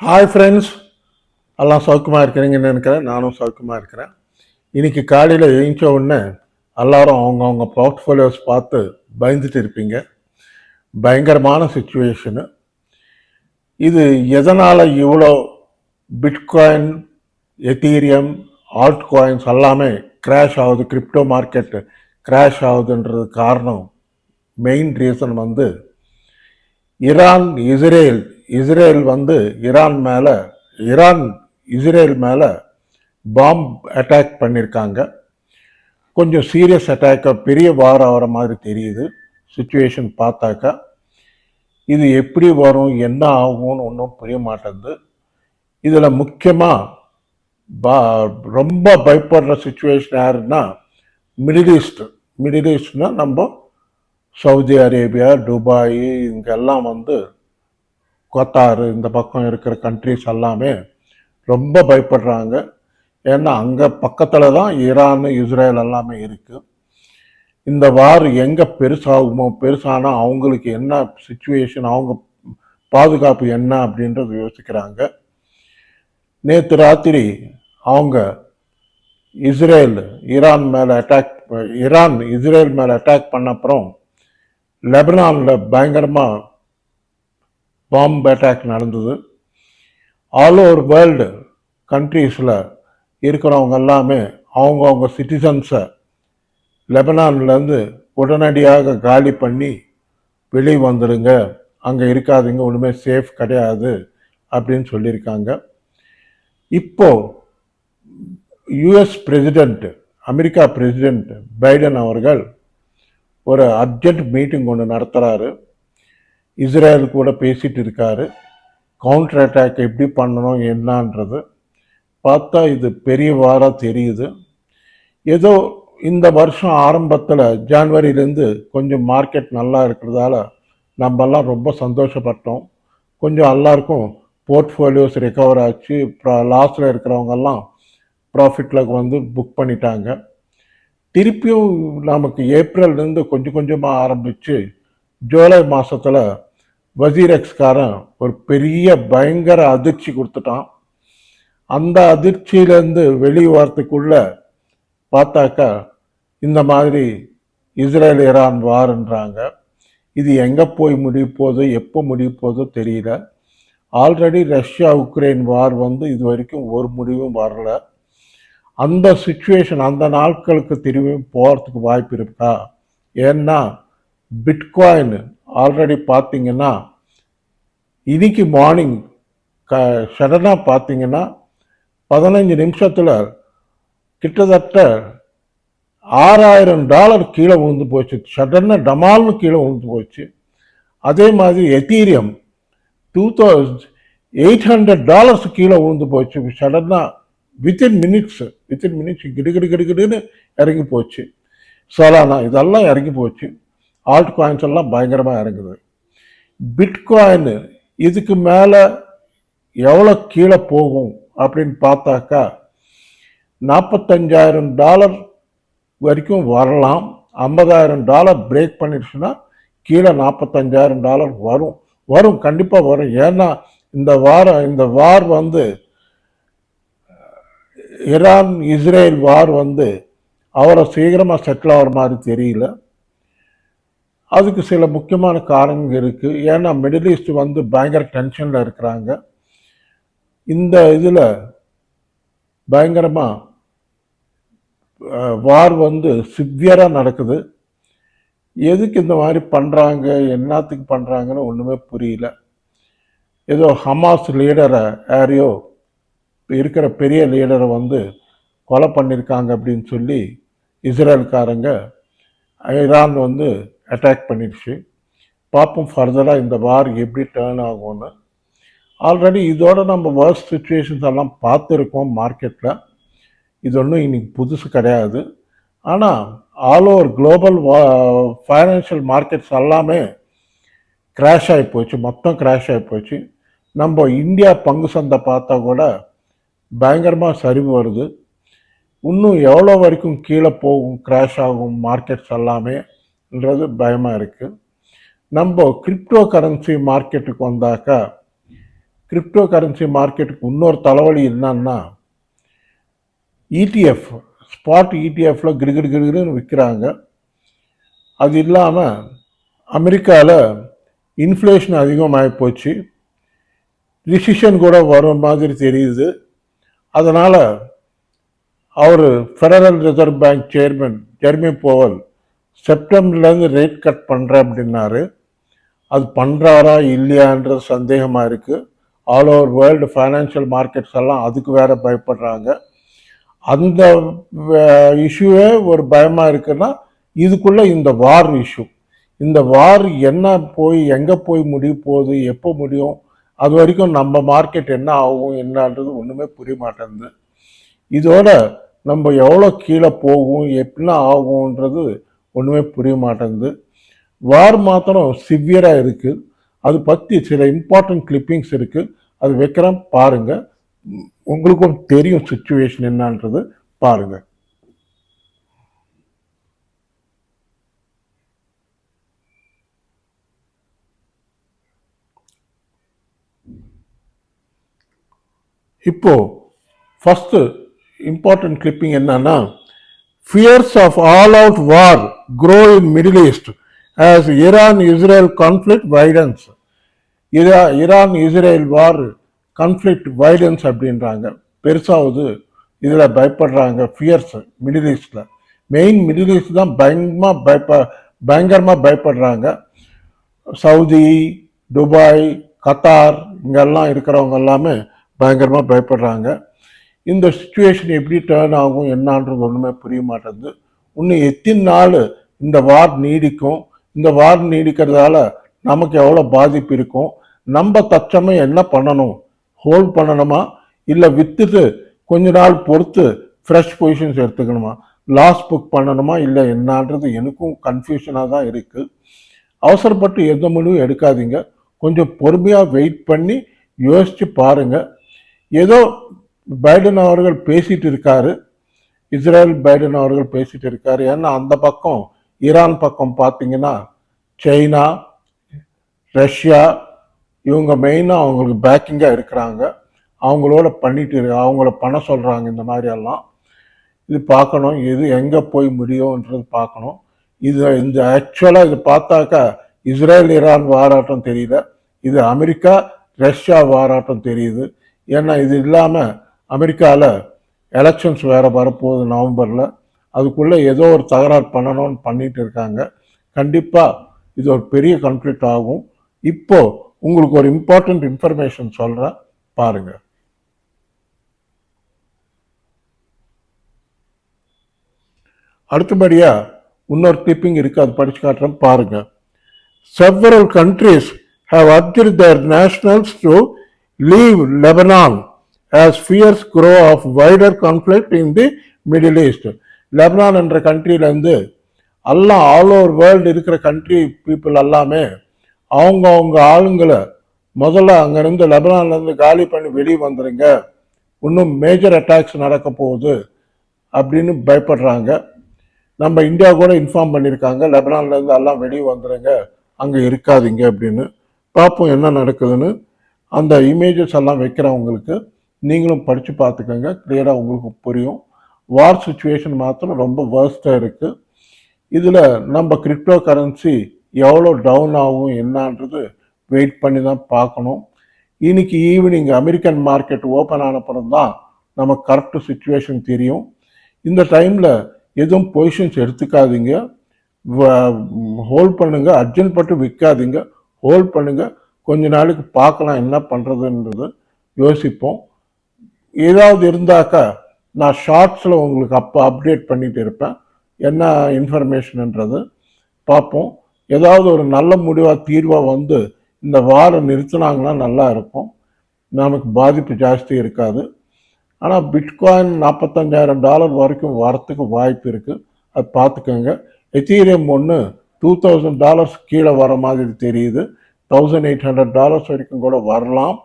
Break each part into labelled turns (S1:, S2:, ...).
S1: Hi friends எல்லாம் சௌக்கமாக இருக்கிறீங்கன்னு நினைக்கிறேன். நானும் சௌக்கமாக இருக்கிறேன். இன்னைக்கு காலையில் எழுந்த உடனே எல்லாரும் அவங்கவுங்க போர்ட்ஃபோலியோஸ் பார்த்து பயந்துட்டு இருப்பீங்க. பயங்கரமான சுச்சுவேஷனு இது எதனால் இவ்வளோ பிட்காயின் எத்தீரியம் ஆல்ட் காயின்ஸ் எல்லாமே கிராஷ் ஆகுது? கிரிப்டோ மார்க்கெட்டு கிராஷ் ஆகுதுன்றது காரணம் மெயின் ரீசன் வந்து ஈரான் இஸ்ரேல் இஸ்ரேல் வந்து ஈரான் மேலே ஈரான் இஸ்ரேல் மேலே பாம்ப் அட்டாக் பண்ணியிருக்காங்க கொஞ்சம் சீரியஸ் அட்டாக்காக பெரிய வார் ஆகிற மாதிரி தெரியுது. சுச்சுவேஷன் பார்த்தாக்கா இது எப்படி வரும் என்ன ஆகும்னு ஒன்றும் புரிய மாட்டேங்குது. இதில் முக்கியமாக பா ரொம்ப பயப்படுற சுச்சுவேஷன் யாருன்னா மிடில் ஈஸ்ட் மிடில் ஈஸ்ட்னால் நம்ம சவுதி அரேபியா துபாய் இங்கெல்லாம் வந்து கொத்தார் இந்த பக்கம் இருக்கிற கண்ட்ரிஸ் எல்லாமே ரொம்ப பயப்படுறாங்க. ஏன்னா அங்கே பக்கத்தில் தான் ஈரான் இஸ்ரேல் எல்லாமே இருக்குது இந்த வார் எங்கே பெருசாகுமோ பெருசானா அவங்களுக்கு என்ன சுச்சுவேஷன் அவங்க பாதுகாப்பு என்ன அப்படின்றது யோசிக்கிறாங்க. நேற்று ராத்திரி அவங்க இஸ்ரேல் ஈரான் மேலே அட்டாக் ஈரான் இஸ்ரேல் மேலே அட்டாக் பண்ண அப்புறம் லெபனானில் பயங்கரமாக பாம்ப அட்டாக் நடந்தது. ஆல் ஓவர் வேர்ல்டு கண்ட்ரீஸில் இருக்கிறவங்க எல்லாமே அவங்கவுங்க சிட்டிசன்ஸை லெபனான்லேருந்து உடனடியாக காலி பண்ணி வெளியே வந்துடுங்க அங்கே இருக்காதீங்க ஒன்றுமே சேஃப் கிடையாது அப்படின்னு சொல்லியிருக்காங்க. இப்போ US president America president Biden அவர்கள் ஒரு அர்ஜென்ட் மீட்டிங் ஒன்று நடத்துகிறாரு இஸ்ரேல் கூட பேசிகிட்டு இருக்காரு. கவுண்டர் அட்டாக் எப்படி பண்ணணும் என்னன்றது பார்த்தா இது பெரிய வாராக தெரியுது. ஏதோ இந்த வருஷம் ஆரம்பத்தில் ஜான்வரியிலேருந்து கொஞ்சம் மார்க்கெட் நல்லா இருக்கிறதால நம்மெல்லாம் ரொம்ப சந்தோஷப்பட்டோம். கொஞ்சம் எல்லாருக்கும் போர்ட்ஃபோலியோஸ் ரெக்கவர் ஆச்சு. அப்புறம் லாஸில் இருக்கிறவங்கெல்லாம் ப்ராஃபிட்டில் வந்து புக் பண்ணிட்டாங்க. திருப்பியும் நமக்கு ஏப்ரல்லேருந்து கொஞ்சம் கொஞ்சமாக ஆரம்பித்து ஜூலை மாதத்தில் வசீரக்ஸ்காரன் ஒரு பெரிய பயங்கர அதிர்ச்சி கொடுத்துட்டான். அந்த அதிர்ச்சியிலேருந்து வெளியே வரத்துக்குள்ள பார்த்தாக்கா இந்த மாதிரி இஸ்ரேல் ஈரான் வார்ன்றாங்க. இது எங்கே போய் முடிய போதோ எப்போ முடிய போதோ தெரியல. ஆல்ரெடி ரஷ்யா உக்ரைன் வார் வந்து இது வரைக்கும் ஒரு முடிவும் வரல. அந்த சுச்சுவேஷன் அந்த நாட்களுக்கு திரும்பியும் போகிறதுக்கு வாய்ப்பு இருக்கா? ஏன்னா பிட்காயின் ஆல்ரெடி பார்த்தீங்கன்னா இன்னைக்கு மார்னிங் க சடனாக பார்த்தீங்கன்னா பதினஞ்சு நிமிஷத்தில் கிட்டத்தட்ட ஆறாயிரம் டாலர் கீழே விழுந்து போச்சு. சடனாக டமால்னு கீழே விழுந்து போச்சு. அதே மாதிரி Ethereum two thousand eight hundred dollars கீழே விழுந்து போச்சு. சடனாக வித்தின் மினிட்ஸ் வித்தின் மினிட்ஸ் கிடு கிடு இறங்கி போச்சு. சலானா இதெல்லாம் இறங்கி போச்சு. ஆல்ட் காயின்ஸ் எல்லாம் பயங்கரமாக இறங்குது. பிட்காயின் இதுக்கு மேலே எவ்வளோ கீழே போகும் அப்படின்னு பார்த்தாக்கா நாற்பத்தஞ்சாயிரம் டாலர் வரைக்கும் வரலாம். ஐம்பதாயிரம் டாலர் பிரேக் பண்ணிடுச்சுன்னா கீழே நாற்பத்தஞ்சாயிரம் டாலர் வரும். வரும் கண்டிப்பாக வரும். ஏன்னா இந்த வாரம் இந்த வார் வந்து ஈரான் இஸ்ரேல் வார் வந்து அவரை சீக்கிரமாக செட்டில் ஆகிற மாதிரி தெரியல. அதுக்கு சில முக்கியமான காரணங்கள் இருக்குது ஏன்னா மிடில் ஈஸ்ட் வந்து பயங்கர டென்ஷனில் இருக்கிறாங்க. இந்த இதில் பயங்கரமாக வார் வந்து சிவியராக நடக்குது. எதுக்கு இந்த மாதிரி பண்ணுறாங்க என்னத்துக்கு பண்ணுறாங்கன்னு ஒன்றுமே புரியல. ஏதோ ஹமாஸ் லீடரை யாரையோ இருக்கிற பெரிய லீடரை வந்து கொலை பண்ணியிருக்காங்க அப்படின்னு சொல்லி இஸ்ரேல்காரங்க ஈரான் வந்து அட்டாக் பண்ணிடுச்சு. பார்ப்போம் ஃபர்தராக இந்த வார் எப்படி டேர்ன் ஆகும்னு. ஆல்ரெடி இதோட நம்ம வேர்ஸ்ட் சுச்சுவேஷன்ஸ் எல்லாம் பார்த்துருக்கோம் மார்க்கெட்டில் இது ஒன்றும் இன்னைக்கு புதுசு கிடையாது. ஆனால் all over global financial markets எல்லாமே கிராஷ் ஆகி போச்சு. மொத்தம் கிராஷ் ஆகி போச்சு. நம்ம இந்தியா பங்கு சந்தை பார்த்தா கூட பயங்கரமாக சரிவு வருது. இன்னும் எவ்வளோ வரைக்கும் கீழே போகும் கிராஷ் ஆகும் மார்க்கெட்ஸ் எல்லாமே. என்றது பயமாக இருக்குது நம்ம கிரிப்டோ கரன்சி மார்க்கெட்டுக்கு வந்தாக்கா கிரிப்டோ கரன்சி மார்க்கெட்டுக்கு இன்னொரு தலைவலி என்னன்னா இடிஎஃப் ஸ்பாட் இடிஎஃப்ல கிடுகிடு கிடுகிடுன்னு விற்கிறாங்க அது இல்லாமல் அமெரிக்காவில் இன்ஃப்ளேஷன் அதிகமாகி போச்சு. ரிசிஷன் கூட வரும் மாதிரி தெரியுது. அதனால் அவர் federal reserve bank chairman Jeremy Powell செப்டம்பர்லேருந்து rate cut பண்ணுறேன் அப்படின்னாரு. அது பண்ணுறாரா இல்லையான்றது சந்தேகமாக இருக்குது all over world financial markets எல்லாம் அதுக்கு வேறு பயப்படுறாங்க. அந்த இஷ்யூவே ஒரு பயமாக இருக்குன்னா இதுக்குள்ளே இந்த வார் இஷ்யூ இந்த வார் என்ன போய் எங்கே போய் முடிய போகுது எப்போ முடியும் அது வரைக்கும் நம்ம மார்க்கெட் என்ன ஆகும் என்னன்றது ஒன்றுமே புரிய மாட்டேங்குது. இதோட நம்ம எவ்வளோ கீழே போகும் எப்படின்னா ஆகும்ன்றது ஒன்றுமே புரிய மாட்டேங்குது. வார் மாத்திரம் சிவியராக இருக்குது அது பற்றி சில இம்பார்ட்டன்ட் கிளிப்பிங்ஸ் இருக்குது அது வைக்கிறேன் பாருங்கள் உங்களுக்கும் தெரியும் சுச்சுவேஷன் என்னன்றது பாருங்கள் இப்போ ஃபஸ்ட்டு இம்பார்ட்டன்ட் கிளிப்பிங் என்னன்னா fears of all out war grow in middle east as Iran Israel conflict widens இதா Iran Israel war conflict widens அப்படின்றாங்க. பெருசாவது இதில் பயப்படுறாங்க ஃபியர்ஸ் மிடில் ஈஸ்டில் மெயின் மிடில் ஈஸ்ட் தான் பயங்கரமாக பயப்ப பயங்கரமாக பயப்படுறாங்க. சவுதி துபாய் கத்தார் இங்கெல்லாம் இருக்கிறவங்க எல்லாமே பயங்கரமாக பயப்படுறாங்க. இந்த சுச்சுவேஷன் எப்படி டேர்ன் ஆகும் என்னான்றது ஒன்றுமே புரிய மாட்டேங்குது. இன்னும் எத்தனை நாள் இந்த வார் நீடிக்கும்? இந்த வார் நீடிக்கிறதால நமக்கு எவ்வளோ பாதிப்பு இருக்கும்? நம்ம தச்சமே என்ன பண்ணணும்? ஹோல்ட் பண்ணணுமா? இல்லை விற்றுட்டு கொஞ்ச நாள் பொறுத்து ஃப்ரெஷ் பொசிஷன்ஸ் எடுத்துக்கணுமா? லாஸ் புக் பண்ணணுமா? இல்லை என்னன்றது எனக்கும் கன்ஃபியூஷனாக தான் இருக்குது அவசரப்பட்டு எந்த முடிவும் எடுக்காதீங்க. கொஞ்சம் பொறுமையாக வெயிட் பண்ணி யோசித்து பாருங்கள் ஏதோ பைடன் அவர்கள் பேசிகிட்டு இருக்காரு. இஸ்ரேல் பைடன் அவர்கள் பேசிட்டு இருக்காரு. ஏன்னா அந்த பக்கம் ஈரான் பக்கம் பார்த்தீங்கன்னா சைனா ரஷ்யா இவங்க மெயினாக அவங்களுக்கு பேக்கிங்காக இருக்கிறாங்க அவங்களோட பண்ணிட்டு இருக்க அவங்கள பண்ண சொல்கிறாங்க இந்த மாதிரியெல்லாம் இது பார்க்கணும் இது எங்கே போய் முடியும்ன்றது பார்க்கணும். இது இந்த ஆக்சுவலாக இது பார்த்தாக்கா இஸ்ரேல் ஈரான் வாராட்டம் தெரியல. இது அமெரிக்கா ரஷ்யா வாராட்டம் தெரியுது. ஏன்னா இது இல்லாமல் அமெரிக்காவில் எலெக்ஷன்ஸ் வேறு வரப்போகுது நவம்பரில். அதுக்குள்ளே ஏதோ ஒரு தகராறு பண்ணணும்னு பண்ணிட்டு இருக்காங்க. கண்டிப்பாக இது ஒரு பெரிய கன்ஃப்ளிக்ட் ஆகும். இப்போ உங்களுக்கு ஒரு இம்பார்ட்டண்ட் இன்ஃபர்மேஷன் சொல்கிறேன் பாருங்கள் அடுத்தபடியாக இன்னொரு கிளிப்பிங் இருக்குது அது படித்து காட்டுறேன். பாருங்கள் several countries have urged their nationals to leave Lebanon as fears grow of wider conflict in the middle east Lebanon என்ற கண்ட்ரியிலேருந்து எல்லாம் ஆல் ஓவர் வேர்ல்டு இருக்கிற கண்ட்ரி பீப்புள் எல்லாமே அவங்க அவங்க ஆளுங்களை முதல்ல அங்கேருந்து லெபனான்லேருந்து காலி பண்ணி வெளியே வந்துடுங்க இன்னும் மேஜர் அட்டாக்ஸ் நடக்க போகுது அப்படின்னு பயப்படுறாங்க. நம்ம இந்தியா கூட இன்ஃபார்ம் பண்ணியிருக்காங்க. லெபனான்லேருந்து எல்லாம் வெளியே வந்துடுங்க அங்கே இருக்காதீங்க அப்படின்னு. பார்ப்போம் என்ன நடக்குதுன்னு. அந்த இமேஜஸ் எல்லாம் வைக்கிறவங்களுக்கு நீங்களும் படித்து பார்த்துக்கோங்க. கிளியராக உங்களுக்கு புரியும். வார் சுச்சுவேஷன் மாத்திரம் ரொம்ப வேர்ஸ்டாக இருக்குது இதில் நம்ம கிரிப்டோ கரன்சி எவ்வளோ டவுன் ஆகும் என்னான்றது வெயிட் பண்ணி தான் பார்க்கணும். இன்னைக்கு ஈவினிங் அமெரிக்கன் மார்க்கெட் ஓப்பன் ஆனப்புறம் தான் நம்ம கரெக்டு சுச்சுவேஷன் தெரியும். இந்த டைமில் எதுவும் பொசிஷன்ஸ் எடுத்துக்காதீங்க. ஹோல்ட் பண்ணுங்க. அர்ஜென்ட் பட்டு விற்காதீங்க. ஹோல்ட் பண்ணுங்க. கொஞ்ச நாளைக்கு பார்க்கலாம் என்ன பண்ணுறதுன்றது யோசிப்போம். ஏதாவது இருந்தாக்கா நான் ஷார்ட்ஸில் உங்களுக்கு அப்போ அப்டேட் பண்ணிட்டு இருப்பேன். என்ன இன்ஃபர்மேஷன்ன்றது பார்ப்போம். ஏதாவது ஒரு நல்ல முடிவாக தீர்வாக வந்து இந்த வாரம் நிறுத்தினாங்கன்னா நல்லா இருக்கும். நமக்கு பாதிப்பு ஜாஸ்தி இருக்காது. ஆனால் பிட்காயின் நாற்பத்தஞ்சாயிரம் டாலர் வரைக்கும் வரத்துக்கு வாய்ப்பு இருக்குது அது பார்த்துக்கோங்க. எத்தீரியம் ஒன்று டூ தௌசண்ட் டாலர்ஸ் கீழே வர மாதிரி தெரியுது. தௌசண்ட் எயிட் ஹண்ட்ரட் டாலர்ஸ் வரைக்கும் கூட வரலாம்.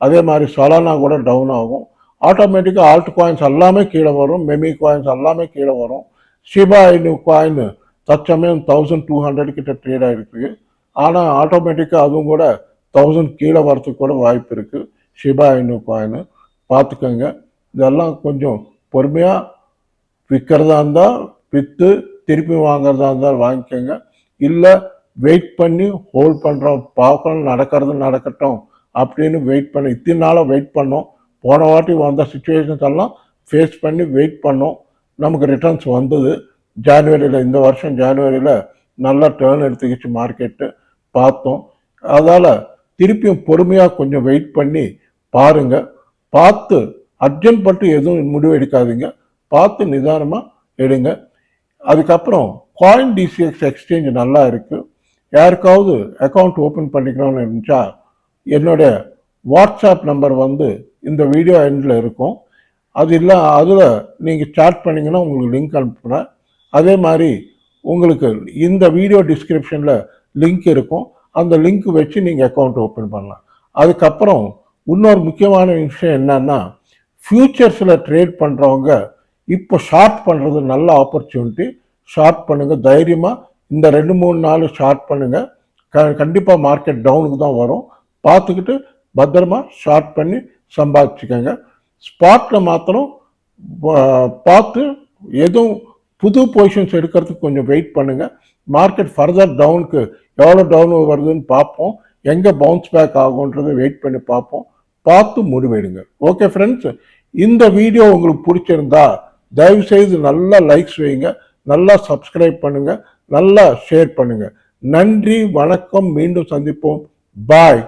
S1: அதே மாதிரி சொலானா கூட டவுன் ஆகும். ஆட்டோமேட்டிக்காக ஆல்ட் காயின்ஸ் எல்லாமே கீழே வரும் மெமி காயின்ஸ் எல்லாமே கீழே வரும். ஷிபா இனு காயின் தற்சமயம் தௌசண்ட் டூ ஹண்ட்ரட் கிட்ட ட்ரேட் ஆகிருக்கு ஆனால் ஆட்டோமேட்டிக்காக அதுவும் கூட தௌசண்ட் கீழே வரத்துக்கு கூட வாய்ப்பு இருக்குது ஷிபா இனு காயின் பார்த்துக்கோங்க. இதெல்லாம் கொஞ்சம் பொறுமையாக விற்கிறதா இருந்தால் விற்று திருப்பி வாங்குறதா இருந்தால் வாங்கிக்கோங்க. இல்லை வெயிட் பண்ணி ஹோல்ட் பண்ணுறோம் பார்க்கணும் நடக்கிறது நடக்கட்டும் அப்படின்னு வெயிட் பண்ண இத்தனை நாளாக வெயிட் பண்ணோம். போன வாட்டி வந்த சுச்சுவேஷன்ஸ் எல்லாம் ஃபேஸ் பண்ணி வெயிட் பண்ணோம். நமக்கு ரிட்டர்ன்ஸ் வந்தது. ஜான்வரியில் இந்த வருஷம் ஜான்வரியில் நல்லா டேர்ன் எடுத்துக்கிச்சு மார்க்கெட்டு பார்த்தோம். அதால் திருப்பியும் பொறுமையாக கொஞ்சம் வெயிட் பண்ணி பாருங்கள் பார்த்து அர்ஜென்ட் பட்டு எதுவும் முடிவு எடுக்காதீங்க. பார்த்து நிதானமாக எடுங்க. அதுக்கப்புறம் காயின் டிசிஎக்ஸ் எக்ஸ்சேஞ்ச் நல்லா இருக்குது யாருக்காவது அக்கௌண்ட் ஓப்பன் பண்ணிக்கணும்னு இருந்துச்சா என்னுடைய வாட்ஸ்அப் நம்பர் வந்து இந்த வீடியோ எண்டில் இருக்கும். அது இல்லை அதில் நீங்கள் chat பண்ணிங்கன்னா உங்களுக்கு லிங்க் அனுப்புகிறேன் அதே மாதிரி உங்களுக்கு இந்த வீடியோ டிஸ்கிரிப்ஷனில் லிங்க் இருக்கும். அந்த லிங்க் வச்சு நீங்கள் அக்கௌண்ட் ஓப்பன் பண்ணலாம். அதுக்கப்புறம் இன்னொரு முக்கியமான விஷயம் என்னென்னா ஃப்யூச்சர்ஸில் ட்ரேட் பண்ணுறவங்க இப்போ ஷார்ட் பண்ணுறது நல்ல ஆப்பர்ச்சுனிட்டி ஷார்ட் பண்ணுங்கள் தைரியமாக இந்த ரெண்டு மூணு நாள் ஷார்ட் பண்ணுங்கள் க கண்டிப்பாக மார்க்கெட் டவுனுக்கு தான் வரும். பார்த்துக்கிட்டு பத்திரமா ஷார்ட் பண்ணி சம்பாதிச்சுக்கோங்க. ஸ்பாட்டில் மாத்திரம் பார்த்து எதுவும் புது பொசிஷன்ஸ் எடுக்கிறதுக்கு கொஞ்சம் வெயிட் பண்ணுங்கள் மார்க்கெட் ஃபர்தர் டவுனுக்கு எவ்வளோ டவுன் வருதுன்னு பார்ப்போம். எங்கே பவுன்ஸ் பேக் ஆகுன்றதை வெயிட் பண்ணி பார்ப்போம். பார்த்து முடிவெடுங்க. ஓகே ஃப்ரெண்ட்ஸ் இந்த வீடியோ உங்களுக்கு பிடிச்சிருந்தா தயவுசெய்து நல்லா லைக்ஸ் வைங்க. நல்லா சப்ஸ்கிரைப் பண்ணுங்க. நல்லா ஷேர் பண்ணுங்கள் நன்றி வணக்கம். மீண்டும் சந்திப்போம். பாய்